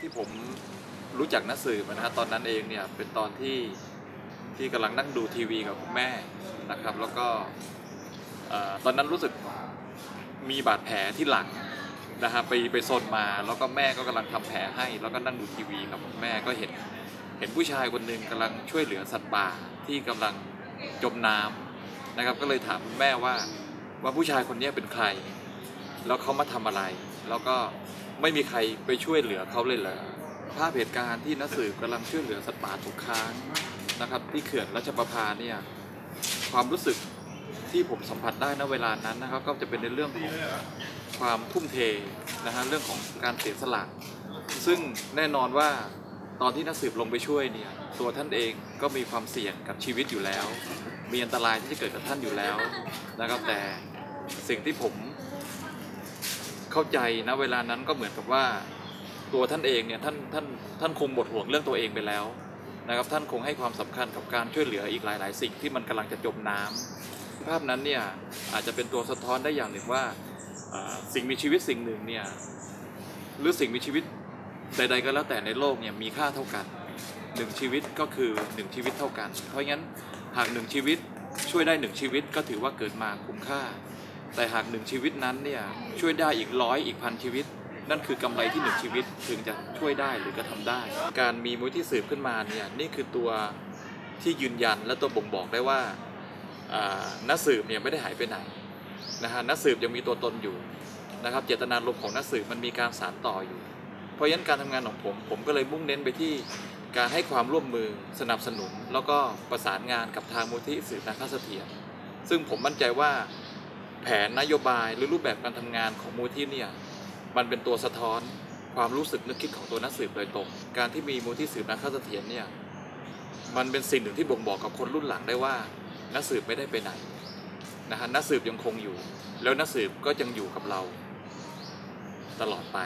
ที่ผมรู้จักนักสืบนะฮะตอนนั้นเองเนี่ยเป็นตอนที่ที่กำลังนั่งดูทีวีกับคุณแม่นะครับ แล้วก็ตอนนั้นรู้สึกมีบาดแผลที่หลังนะฮะไปไปซนมาแล้วก็แม่ก็กำลังทำแผลให้ แล้วก็นั่งดูทีวีกับคุณแม่ก็เห็นเห็นผู้ชายคนหนึ่งกำลังช่วยเหลือสัตว์ป่าที่กำลังจมน้ำนะครับ ก็เลยถามแม่ว่าว่าผู้ชายคนนี้เป็นใคร แล้วเขามาทำอะไร แล้วก็ไม่มีใครไปช่วยเหลือเขาเลยเหรอภาพเหตุการณ์ที่นักสืบกำลังช่วยเหลือสัตว์ป่าถูกครั้งนะครับ ที่เขื่อนรัชประภาเนี่ยความรู้สึกที่ผมสัมผัสได้ณเวลานั้นนะครับ ก็จะเป็นในเรื่องของความทุ่มเทนะฮะเรื่องของการเสียสละซึ่งแน่นอนว่าตอนที่นักสืบลงไปช่วยเนี่ยตัวท่านเองก็มีความเสี่ยงกับชีวิตอยู่แล้ว มีอันตรายที่จะเกิดกับท่านอยู่แล้วนะครับแต่สิ่งที่ผม เข้าใจนะเวลานั้นก็เหมือนกับว่าตัวท่านเองเนี่ยท่านท่านท่านคงหมดห่วงเรื่องตัวเองไปแล้วนะครับท่านคงให้ความสำคัญกับการช่วยเหลืออีกหลาย ๆ สิ่งที่มันกำลังจะจมน้ำภาพนั้นเนี่ยอาจจะเป็นตัวสะท้อนได้อย่างหนึ่งว่าสิ่งมีชีวิตสิ่งหนึ่งเนี่ยหรือสิ่งมีชีวิตใด ๆ ก็แล้วแต่ในโลกเนี่ยมีค่าเท่ากันหนึ่งชีวิตก็คือหนึ่งชีวิตเท่ากัน เพราะงั้นหากหนึ่งชีวิตช่วยได้หนึ่งชีวิตก็ถือว่าเกิดมาคุ้มค่า แต่หากหนึ่งชีวิตนั้นเนี่ยช่วยได้อีกร้อยอีกพันชีวิต นั่นคือกำไรที่หนึ่งชีวิตถึงจะช่วยได้หรือกระทำได้ การมีมูลที่สืบขึ้นมาเนี่ยนี่คือตัวที่ยืนยันและตัวบ่งบอกได้ว่านักสืบเนี่ยไม่ได้หายไปไหนนะฮะนักสืบยังมีตัวตนอยู่นะครับเจตนารมณ์ของนักสืบมันมีการสานต่ออยู่ เพราะฉะนั้นการทำงานของผม ผมก็เลยมุ่งเน้นไปที่การให้ความร่วมมือสนับสนุน แล้วก็ประสานงานกับทางมูลที่สืบนาคาเสถียรซึ่งผมมั่นใจว่า แผนนโยบายหรือรูปแบบการทำงานของมูลที่เนี่ยมันเป็นตัวสะท้อนความรู้สึกนึกคิดของตัวนักสืบโดยตรง การที่มีมูลที่สืบนักฆาเสถียรเนี่ยมันเป็นสิ่งหนึ่งที่บ่งบอกกับคนรุ่นหลังได้ว่านักสืบไม่ได้ไปไหนนะฮะนักสืบยังคงอยู่ แล้วนักสืบก็ยังอยู่กับเรา ตลอดไป